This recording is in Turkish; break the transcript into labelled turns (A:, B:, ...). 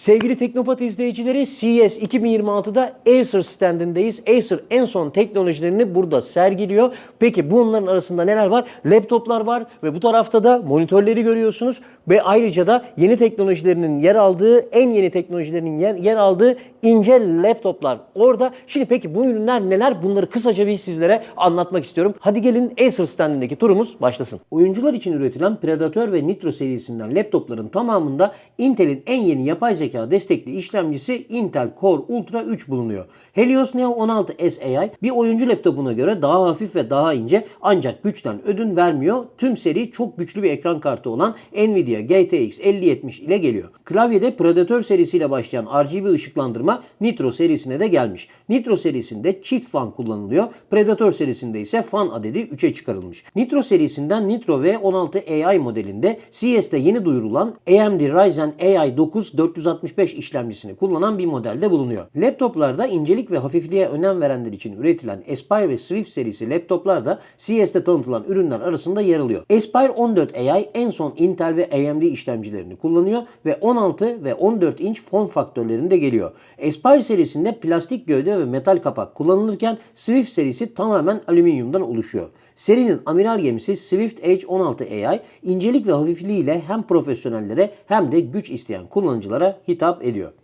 A: Sevgili Teknopat izleyicileri CES 2026'da Acer standindeyiz. Acer en son teknolojilerini burada sergiliyor. Peki bunların arasında neler var? Laptoplar var ve bu tarafta da monitörleri görüyorsunuz. Ve ayrıca da yeni teknolojilerinin yer aldığı, en yeni teknolojilerinin yer, yer aldığı ince laptoplar orada. Şimdi peki bu ürünler neler? Bunları kısaca bir sizlere anlatmak istiyorum. Hadi gelin Acer standindeki turumuz başlasın. Oyuncular için üretilen Predator ve Nitro serisinden laptopların tamamında Intel'in en yeni yapay zeka destekli işlemcisi Intel Core Ultra 3 bulunuyor. Helios Neo 16S AI bir oyuncu laptopuna göre daha hafif ve daha ince ancak güçten ödün vermiyor. Tüm seri çok güçlü bir ekran kartı olan Nvidia GTX 5070 ile geliyor. Klavyede Predator serisiyle başlayan RGB ışıklandırma Nitro serisine de gelmiş. Nitro serisinde çift fan kullanılıyor. Predator serisinde ise fan adedi 3'e çıkarılmış. Nitro serisinden Nitro V16 AI modelinde CES'te yeni duyurulan AMD Ryzen AI 9 465 işlemcisini kullanan bir modelde bulunuyor. Laptoplarda incelik ve hafifliğe önem verenler için üretilen Aspire ve Swift serisi laptoplar da CES'te tanıtılan ürünler arasında yer alıyor. Aspire 14 AI en son Intel ve AMD işlemcilerini kullanıyor ve 16 ve 14 inç form faktörlerinde geliyor. Aspire serisinde plastik gövde ve metal kapak kullanılırken Swift serisi tamamen alüminyumdan oluşuyor. Serinin amiral gemisi Swift H16 AI incelik ve hafifliğiyle hem profesyonellere hem de güç isteyen kullanıcılara hitap ediyor.